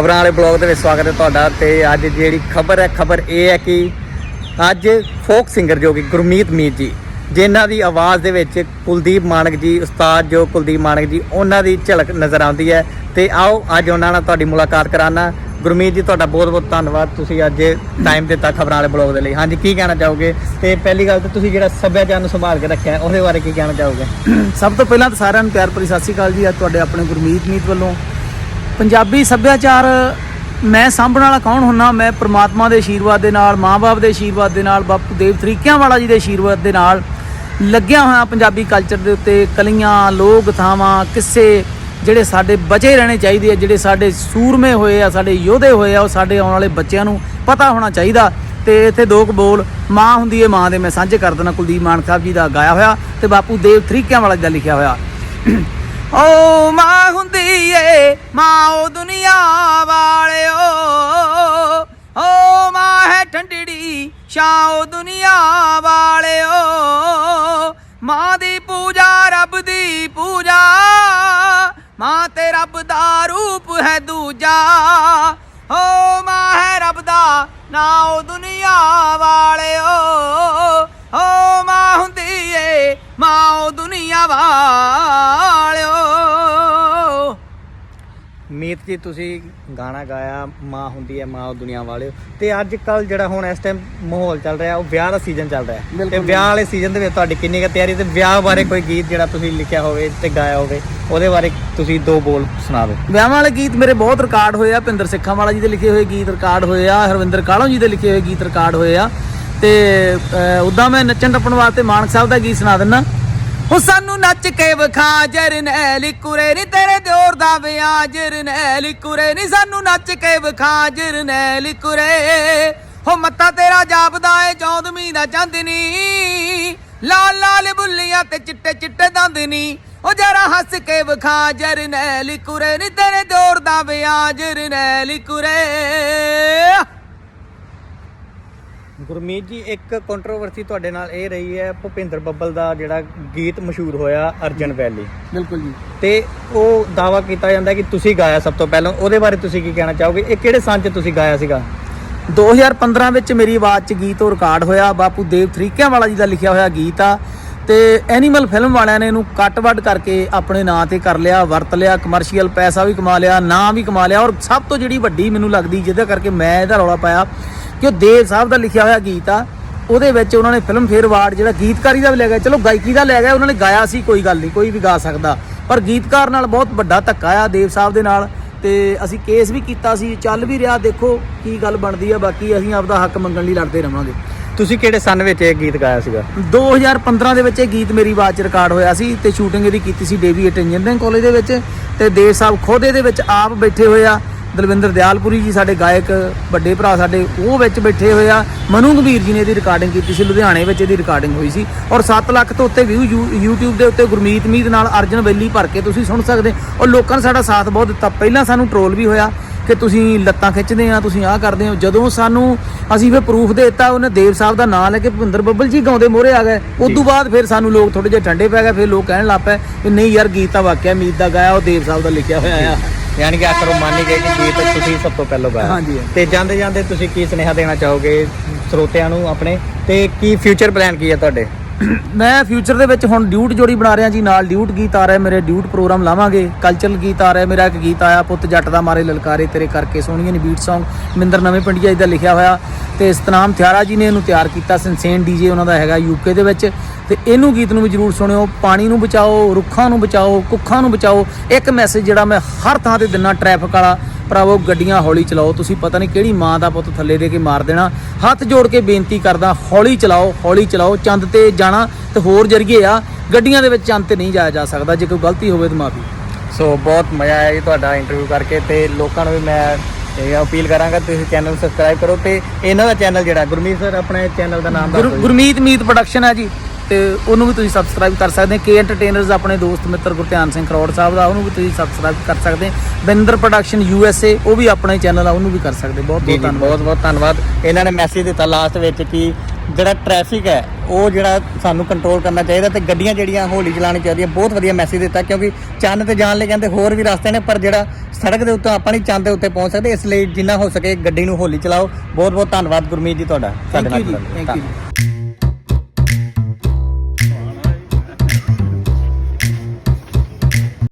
ਖਬਰਾਂ ਵਾਲੇ ਬਲੌਗ ਦੇ ਵਿੱਚ ਸਵਾਗਤ ਹੈ ਤੁਹਾਡਾ ਤੇ ਅੱਜ ਜਿਹੜੀ ਖਬਰ ਹੈ, ਖਬਰ ਇਹ ਹੈ ਕਿ ਅੱਜ ਫੋਕ ਸਿੰਗਰ ਜੋ ਕਿ ਗੁਰਮੀਤ ਮੀਤ ਜੀ, ਜਿਨ੍ਹਾਂ ਦੀ ਆਵਾਜ਼ ਦੇ ਵਿੱਚ ਕੁਲਦੀਪ ਮਾਨਕ ਜੀ, ਉਸਤਾਦ ਜੋ ਕੁਲਦੀਪ ਮਾਨਕ ਜੀ, ਉਹਨਾਂ ਦੀ ਝਲਕ ਨਜ਼ਰ ਆਉਂਦੀ ਹੈ। ਤੇ ਆਓ ਅੱਜ ਉਹਨਾਂ ਨਾਲ ਤੁਹਾਡੀ ਮੁਲਾਕਾਤ ਕਰਾਨਾ। ਗੁਰਮੀਤ ਜੀ, ਤੁਹਾਡਾ ਬਹੁਤ ਬਹੁਤ ਧੰਨਵਾਦ। ਤੁਸੀਂ ਅੱਜ ਟਾਈਮ ਦਿੱਤਾ ਖਬਰਾਂ ਵਾਲੇ ਬਲੌਗ ਦੇ ਲਈ। ਹਾਂਜੀ, ਕੀ ਕਹਿਣਾ ਚਾਹੋਗੇ? ਤੇ ਪਹਿਲੀ ਗੱਲ ਤਾਂ ਤੁਸੀਂ ਜਿਹੜਾ ਸੱਭਿਆਚਾਰ ਨੂੰ ਸੰਭਾਲ ਕੇ ਰੱਖਿਆ ਉਹਦੇ ਬਾਰੇ ਕੀ ਕਹਿਣਾ ਚਾਹੋਗੇ? ਸਭ ਤੋਂ ਪਹਿਲਾਂ ਤਾਂ ਸਾਰਿਆਂ ਨੂੰ ਪਿਆਰ ਭਰੀ ਸਤਿ ਸ਼੍ਰੀ ਅਕਾਲ ਜੀ। ਅੱਜ ਤੁਹਾਡੇ ਆਪਣੇ ਗੁਰਮੀਤ ਮੀਤ ਵੱਲੋਂ ਪੰਜਾਬੀ ਸੱਭਿਆਚਾਰ ਮੈਂ ਸਾਂਭਣ ਵਾਲਾ ਕੌਣ ਹੁੰਨਾ? ਮੈਂ ਪ੍ਰਮਾਤਮਾ ਦੇ ਆਸ਼ੀਰਵਾਦ ਦੇ ਨਾਲ, ਮਾਂ-ਬਾਪ ਦੇ ਆਸ਼ੀਰਵਾਦ ਦੇ ਨਾਲ, ਬਾਪੂ ਦੇਵ ਤਰੀਕਿਆਂ ਵਾਲਾ ਜੀ ਦੇ ਆਸ਼ੀਰਵਾਦ ਦੇ ਨਾਲ ਲੱਗਿਆ ਹੋਇਆ ਪੰਜਾਬੀ ਕਲਚਰ ਦੇ ਉੱਤੇ। ਕਲੀਆਂ, ਲੋਕ ਥਾਵਾਂ, ਕਿੱਸੇ ਜਿਹੜੇ ਸਾਡੇ ਬਚੇ ਰਹਿਣੇ ਚਾਹੀਦੇ ਆ, ਜਿਹੜੇ ਸਾਡੇ ਸੂਰਮੇ ਹੋਏ ਆ, ਸਾਡੇ ਯੋਧੇ ਹੋਏ ਆ, ਉਹ ਸਾਡੇ ਆਉਣ ਵਾਲੇ ਬੱਚਿਆਂ ਨੂੰ ਪਤਾ ਹੋਣਾ ਚਾਹੀਦਾ। ਤੇ ਇੱਥੇ ਦੋ ਕੁ ਬੋਲ, ਮਾਂ ਹੁੰਦੀ ਏ ਮਾਂ ਦੇ, ਮੈਂ ਸਾਂਝੇ ਕਰ ਦਿੰਦਾ ਕੁਲਦੀਪ ਮਾਨ ਸਾਹਿਬ ਜੀ ਦਾ ਗਾਇਆ ਹੋਇਆ ਤੇ ਬਾਪੂ ਦੇਵ ਤਰੀਕਿਆਂ ਵਾਲਾ ਜੀ ਦਾ ਲਿਖਿਆ ਹੋਇਆ। ਓ ਮਾਂ ਹੁੰਦੀ ਮਾਂ ਦੀ ਪੂਜਾ, ਰੱਬ ਦੀ ਪੂਜਾ। ਮਾਂ ਤੇ ਰੱਬ ਦਾ ਰੂਪ ਹੈ ਦੂਜਾ। ਓ ਮਾਂ ਹੈ ਰੱਬ ਦਾ, ਨਾ ਉਹ ਦੁਨੀਆ ਵਾਲਿਓ। ਓ ਮਾਂ ਹੁੰਦੀ ਏ ਮਾਂ ਉਹ ਦੁਨੀਆ ਵਾਲਿਓ। ਮੀਤ ਜੀ ਤੁਸੀਂ ਗਾਣਾ ਗਾਇਆ ਮਾਂ ਹੁੰਦੀ ਹੈ ਮਾਂ ਉਹ ਦੁਨੀਆ ਵਾਲਿਓ। ਤੇ ਅੱਜ ਕੱਲ ਜਿਹੜਾ ਹੁਣ ਇਸ ਟਾਈਮ ਮਾਹੌਲ ਚੱਲ ਰਿਹਾ ਉਹ ਵਿਆਹ ਦਾ ਸੀਜ਼ਨ ਚੱਲ ਰਿਹਾ। ਤੇ ਵਿਆਹ ਵਾਲੇ ਸੀਜ਼ਨ ਦੇ ਵਿੱਚ ਤੁਹਾਡੀ ਕਿੰਨੀ ਕੁ ਤਿਆਰੀ ਤੇ ਵਿਆਹ ਬਾਰੇ ਕੋਈ ਗੀਤ ਜਿਹੜਾ ਤੁਸੀਂ ਲਿਖਿਆ ਹੋਵੇ ਤੇ ਗਾਇਆ ਹੋਵੇ ਉਹਦੇ ਬਾਰੇ ਤੁਸੀਂ ਦੋ ਬੋਲ ਸੁਣਾ ਦਿਓ। ਵਿਆਹਾਂ ਵਾਲੇ ਗੀਤ ਮੇਰੇ ਬਹੁਤ ਰਿਕਾਰਡ ਹੋਏ ਆ। ਭਿੰਦਰ ਸਿੱਖਾਂ ਵਾਲਾ ਜੀ ਦੇ ਲਿਖੇ ਹੋਏ ਗੀਤ ਰਿਕਾਰਡ ਹੋਏ ਆ। ਹਰਵਿੰਦਰ ਕਾਲੋਂ ਜੀ ਦੇ ਲਿਖੇ ਹੋਏ ਗੀਤ ਰਿਕਾਰਡ ਹੋਏ ਆ। ਤੇ ਉਦਾਂ ਮੈਂ ਨੱਚਣ ਟੱਪਣ ਵਾਸਤੇ ਮਾਨਕ ਸਾਹਿਬ ਦਾ ਗੀਤ ਸੁਣਾ ਦਿੰਨਾ। ਉਹ ਸਾਨੂੰ ਨੱਚ ਕੇ ਵਿਖਾ ਜਰਨੈਲ ਕੁਰੇ ਨੀ ਤੇਰੇ ਦਿਓਰ ਦਾ ਵਿਆਹ ਜਰਨੈਲ ਕੁਰੇ ਨੀ ਸਾਨੂੰ ਨੱਚ ਕੇ ਵਿਖਾ ਜਰਨੈਲ ਕੁਰੇ। ਹੋ ਮੱਤਾ ਤੇਰਾ ਜਾਪਦਾ ਏ, ਚੌਦਵੀਂ ਦਾ ਚੰਦਨੀ ਲਾਲ ਲਾਲ ਬੁੱਲੀਆਂ ਤੇ ਚਿੱਟੇ ਚਿੱਟੇ ਦੰਦ ਨੀ। ਉਹ ਜਰਾ ਹੱਸ ਕੇ ਵਿਖਾ ਜਰਨੈਲ ਕੁਰੇ ਨੀ ਤੇਰੇ ਦਿਓਰ ਦਾ ਵਿਆਹ ਜਰਨੈਲ ਕੁਰੇ। ਗੁਰਮੀਤ ਜੀ ਇੱਕ ਕੰਟਰੋਵਰਸੀ ਤੁਹਾਡੇ ਨਾਲ ਇਹ ਰਹੀ ਹੈ ਭੁਪਿੰਦਰ ਬੱਬਲ ਦਾ ਜਿਹੜਾ ਗੀਤ ਮਸ਼ਹੂਰ ਹੋਇਆ ਅਰਜਨ ਵੈਲੀ। ਬਿਲਕੁਲ ਜੀ। ਤੇ ਉਹ ਦਾਵਾ ਕੀਤਾ ਜਾਂਦਾ ਕਿ ਤੁਸੀਂ ਗਾਇਆ ਸਭ ਤੋਂ ਪਹਿਲਾਂ। ਉਹਦੇ ਬਾਰੇ ਤੁਸੀਂ ਕੀ ਕਹਿਣਾ ਚਾਹੋਗੇ? ਇਹ ਕਿਹੜੇ ਸੰਨ 'ਚ ਤੁਸੀਂ ਗਾਇਆ ਸੀਗਾ? 2015 ਵਿੱਚ ਮੇਰੀ ਆਵਾਜ਼ 'ਚ ਗੀਤ ਉਹ ਰਿਕਾਰਡ ਹੋਇਆ। ਬਾਪੂ ਦੇਵ ਤਰੀਕਿਆਂ ਵਾਲਾ ਜੀ ਦਾ ਲਿਖਿਆ ਹੋਇਆ ਗੀਤ ਆ। ਤੇ ਐਨੀਮਲ ਫਿਲਮ ਵਾਲਿਆਂ ਨੇ ਇਹਨੂੰ ਕੱਟ-ਵੱਡ ਕਰਕੇ ਆਪਣੇ ਨਾਂ ਤੇ ਕਰ ਲਿਆ ਵਰਤ ਲਿਆ ਕਮਰਸ਼ੀਅਲ ਪੈਸਾ ਵੀ ਕਮਾ ਲਿਆ ਨਾਂ ਵੀ ਕਮਾ ਲਿਆ। ਔਰ ਸਭ ਤੋਂ ਜਿਹੜੀ ਵੱਡੀ ਮੈਨੂੰ ਲੱਗਦੀ ਜਿਹਦੇ ਕਰਕੇ ਮੈਂ ਇਹਦਾ ਰੌਲਾ ਪਾਇਆ ਕਿ ਉਹ ਦੇਵ ਸਾਹਿਬ ਦਾ ਲਿਖਿਆ ਹੋਇਆ ਗੀਤ ਆ ਉਹਦੇ ਵਿੱਚ ਉਹਨਾਂ ਨੇ ਫਿਲਮ ਫੇਅਰ ਅਵਾਰਡ ਜਿਹੜਾ ਗੀਤਕਾਰੀ ਦਾ ਵੀ ਲੈ ਗਿਆ ਚਲੋ ਗਾਇਕੀ ਦਾ ਲੈ ਗਿਆ ਉਹਨਾਂ ਨੇ ਗਾਇਆ ਸੀ ਕੋਈ ਗੱਲ ਨਹੀਂ ਕੋਈ ਵੀ ਗਾ ਸਕਦਾ। ਪਰ ਗੀਤਕਾਰ ਨਾਲ ਬਹੁਤ ਵੱਡਾ ਧੱਕਾ ਆ ਦੇਵ ਸਾਹਿਬ ਦੇ ਨਾਲ ਤੇ ਅਸੀਂ ਕੇਸ ਵੀ ਕੀਤਾ ਸੀ ਚੱਲ ਵੀ ਰਿਹਾ ਦੇਖੋ ਕੀ ਗੱਲ ਬਣਦੀ ਆ ਬਾਕੀ ਅਸੀਂ ਆਪਦਾ ਹੱਕ ਮੰਗਣ ਲਈ ਲੜਦੇ ਰਵਾਂਗੇ। ਤੁਸੀਂ ਕਿਹੜੇ ਸੰਨ ਵਿੱਚ ਇਹ ਗੀਤ ਗਾਇਆ ਸੀਗਾ? 2015 ਦੇ ਵਿੱਚ ਇਹ ਗੀਤ ਮੇਰੀ ਆਵਾਜ਼ 'ਚ ਰਿਕਾਰਡ ਹੋਇਆ ਸੀ ਤੇ ਸ਼ੂਟਿੰਗ ਇਹਦੀ ਕੀਤੀ ਸੀ ਡੇਵੀਏਟ ਇੰਜੀਨੀਅਰਿੰਗ ਕਾਲਜ ਦੇ ਵਿੱਚ ਤੇ ਦੇਵ ਸਾਹਿਬ ਖੁਦ ਇਹਦੇ ਵਿੱਚ ਆਪ ਬੈਠੇ ਹੋਏ ਆ। ਦਲਵਿੰਦਰ ਦਿਆਲਪੁਰੀ ਜੀ ਸਾਡੇ ਗਾਇਕ ਵੱਡੇ ਭਰਾ ਸਾਡੇ ਉਹ ਵਿੱਚ ਬੈਠੇ ਹੋਏ ਆ। ਮਨੂ ਗੰਭੀਰ ਜੀ ਨੇ ਇਹਦੀ ਰਿਕਾਰਡਿੰਗ ਕੀਤੀ ਸੀ ਲੁਧਿਆਣੇ ਵਿੱਚ ਇਹਦੀ ਰਿਕਾਰਡਿੰਗ ਹੋਈ ਸੀ। ਔਰ 7 ਲੱਖ ਤੋਂ ਉੱਤੇ ਵਿਊ YouTube ਦੇ ਉੱਤੇ ਗੁਰਮੀਤ ਮੀਤ ਨਾਲ ਅਰਜਨ ਵੈਲੀ ਭਰ ਕੇ ਤੁਸੀਂ ਸੁਣ ਸਕਦੇ। ਔਰ ਲੋਕਾਂ ਨੇ ਸਾਡਾ ਸਾਥ ਬਹੁਤ ਦਿੱਤਾ। ਪਹਿਲਾਂ ਸਾਨੂੰ ਟ੍ਰੋਲ ਵੀ ਹੋਇਆ ਕਿ ਤੁਸੀਂ ਲੱਤਾਂ ਖਿੱਚਦੇ ਆ ਤੁਸੀਂ ਆਹ ਕਰਦੇ ਹੋ। ਜਦੋਂ ਸਾਨੂੰ ਅਸੀਂ ਫਿਰ ਪ੍ਰੂਫ ਦੇ ਦਿੱਤਾ ਉਹਨੇ ਦੇਵ ਸਾਹਿਬ ਦਾ ਨਾਮ ਲੈ ਕੇ ਭੁਪਿੰਦਰ ਬੱਬਲ ਜੀ ਗਾਉਂਦੇ ਮੋਰੇ ਆ ਗਏ। ਉਸ ਤੋਂ ਬਾਅਦ ਫਿਰ ਸਾਨੂੰ ਲੋਕ ਥੋੜੇ ਜਿਹਾ ਠੰਡੇ ਪੈ ਗਏ ਫਿਰ ਲੋਕ ਕਹਿਣ ਲੱਗ ਪਏ ਕਿ ਨਹੀਂ ਯਾਰ ਗੀਤ ਤਾਂ ਵਾਕਿਆ ਮੀਤ ਦਾ ਗਾਇਆ ਉਹ ਦੇਵ ਸਾਹਿਬ ਦਾ ਲਿਖਿਆ ਹੋਇਆ ਆ। ਯਾਨੀ ਕਿ ਆਖਰ ਮੰਨ ਗਏ ਕਿ ਗੀਤ ਤੁਸੀਂ ਸਭ ਤੋਂ ਪਹਿਲਾਂ ਗਾਇਆ। ਹਾਂਜੀ। ਤੇ ਜਾਂਦੇ ਜਾਂਦੇ ਤੁਸੀਂ ਕੀ ਸੁਨੇਹਾ ਦੇਣਾ ਚਾਹੋਗੇ ਸਰੋਤਿਆਂ ਨੂੰ ਆਪਣੇ? ਤੇ ਕੀ ਫਿਊਚਰ ਪਲਾਨ ਕੀ ਹੈ ਤੁਹਾਡੇ? ਮੈਂ ਫਿਊਚਰ ਦੇ ਵਿੱਚ ਹੁਣ ਡਿਊਟ ਜੋੜੀ ਬਣਾ ਰਿਹਾ ਜੀ, ਨਾਲ ਡਿਊਟ ਗੀਤ ਆ ਰਿਹਾ ਮੇਰੇ ਡਿਊਟ ਪ੍ਰੋਗਰਾਮ ਲਾਵਾਂਗੇ। ਕਲਚਰਲ ਗੀਤ ਆ ਰਿਹਾ ਮੇਰਾ ਇੱਕ ਗੀਤ ਆਇਆ, ਪੁੱਤ ਜੱਟ ਦਾ ਮਾਰੇ ਲਲਕਾਰੇ, ਤੇਰੇ ਕਰਕੇ ਸੋਹਣੀਆਂ ਨੇ ਬੀਟ Song, ਮਿੰਦਰ ਨਵੇਂ ਪਿੰਡੀਆ ਜੀ ਦਾ ਲਿਖਿਆ ਹੋਇਆ। ਤੇ ਸਤਨਾਮ ਥਿਆਰਾ ਜੀ ਨੇ ਇਹਨੂੰ ਤਿਆਰ ਕੀਤਾ ਸਨਸੇਨ ਡੀਜੇ ਉਹਨਾਂ ਦਾ ਹੈਗਾ ਯੂਕੇ ਦੇ ਵਿੱਚ। ਤੇ ਇਹਨੂੰ ਗੀਤ ਨੂੰ ਵੀ ਜਰੂਰ ਸੁਣਿਓ, ਪਾਣੀ ਨੂੰ ਬਚਾਓ, ਰੁੱਖਾਂ ਨੂੰ ਬਚਾਓ, ਕੁੱਖਾਂ ਨੂੰ ਬਚਾਓ। ਇੱਕ ਮੈਸੇਜ ਜਿਹੜਾ ਮੈਂ ਹਰ ਥਾਂ ਤੇ ਦਿੰਨਾ ਟ੍ਰੈਫਿਕ ਵਾਲਾ ਭਰਾਵੋ ਗੱਡੀਆਂ ਹੌਲੀ ਚਲਾਓ। ਤੁਸੀਂ ਪਤਾ ਨਹੀਂ ਕਿਹੜੀ ਮਾਂ ਦਾ ਪੁੱਤ ਥੱਲੇ ਦੇ ਕੇ ਮਾਰ ਦੇਣਾ। ਹੱਥ ਜੋੜ ਕੇ ਬੇਨਤੀ ਕਰਦਾ ਹੌਲੀ ਚਲਾਓ ਹੌਲੀ ਚਲਾਓ ਚੰਦ ਤੇ ਜਾਣਾ ਤੇ ਹੋਰ ਜਰੀਏ ਆ। ਗੱਡੀਆਂ ਦੇ ਵਿੱਚ ਚੰਦ ਤੇ ਨਹੀਂ ਜਾਇਆ ਜਾ ਸਕਦਾ। ਜੇ ਕੋਈ ਗਲਤੀ ਹੋਵੇ ਤਾਂ ਮਾਫੀ। ਸੋ ਬਹੁਤ ਮਜ਼ਾ ਆਇਆ ਜੀ ਤੁਹਾਡਾ ਇੰਟਰਵਿਊ ਕਰਕੇ ਤੇ ਲੋਕਾਂ ਨੂੰ ਵੀ ਮੈਂ ਇਹ ਅਪੀਲ ਕਰਾਂਗਾ ਤੁਸੀਂ ਚੈਨਲ ਸਬਸਕ੍ਰਾਈਬ ਕਰੋ ਤੇ ਇਹਨਾਂ ਦਾ ਚੈਨਲ ਜਿਹੜਾ ਗੁਰਮੀਤ ਸਰ ਆਪਣੇ ਚੈਨਲ ਦਾ ਨਾਮ ਦੱਸ। ਗੁਰਮੀਤ ਮੀਤ ਪ੍ਰੋਡਕਸ਼ਨ ਹੈ ਜੀ। ਤੇ ਉਹਨੂੰ ਵੀ ਤੁਸੀਂ ਸਬਸਕ੍ਰਾਈਬ ਕਰ ਸਕਦੇ ਕੇ ਐਂਟਰਟੇਨਰਸ ਆਪਣੇ ਦੋਸਤ ਮਿੱਤਰ ਗੁਰਧਿਆਨ ਸਿੰਘ ਕਰੋੜ ਸਾਹਿਬ ਦਾ ਉਹਨੂੰ ਵੀ ਤੁਸੀਂ ਸਬਸਕ੍ਰਾਈਬ ਕਰ ਸਕਦੇ Binder production U S A ਉਹ ਵੀ ਆਪਣਾ ਚੈਨਲ ਆ ਉਹਨੂੰ ਵੀ ਕਰ ਸਕਦੇ ਬਹੁਤ ਬਹੁਤ ਧੰਨਵਾਦ। ਬਹੁਤ ਬਹੁਤ ਧੰਨਵਾਦ। ਇਹਨਾਂ ਨੇ ਮੈਸੇਜ ਦਿੱਤਾ ਲਾਸਟ ਵਿੱਚ ਕਿ ਜਿਹੜਾ ਟ੍ਰੈਫਿਕ ਹੈ ਉਹ ਜਿਹੜਾ ਸਾਨੂੰ ਕੰਟਰੋਲ ਕਰਨਾ ਚਾਹੀਦਾ ਤੇ ਗੱਡੀਆਂ ਜਿਹੜੀਆਂ ਹੌਲੀ ਚਲਾਉਣੀ ਚਾਹੀਦੀਆਂ ਬਹੁਤ ਵਧੀਆ ਮੈਸੇਜ ਦਿੱਤਾ ਕਿਉਂਕਿ ਚੰਨ ਤੇ ਜਾਣ ਲਈ ਕਹਿੰਦੇ ਹੋਰ ਵੀ ਰਸਤੇ ਨੇ ਪਰ ਜਿਹੜਾ ਸੜਕ ਦੇ ਉੱਤੇ ਆਪਾਂ ਨਹੀਂ ਚੰਨ ਦੇ ਉੱਤੇ ਪਹੁੰਚ ਸਕਦੇ ਇਸ ਲਈ ਜਿੰਨਾ ਹੋ ਸਕੇ ਗੱਡੀ ਨੂੰ ਹੌਲੀ ਚਲਾਓ। ਬਹੁਤ ਬਹੁਤ ਧੰਨਵਾਦ ਗੁਰਮੀਤ ਜੀ ਤੁਹਾਡਾ ਸਾਡੇ ਲਈ। Thank you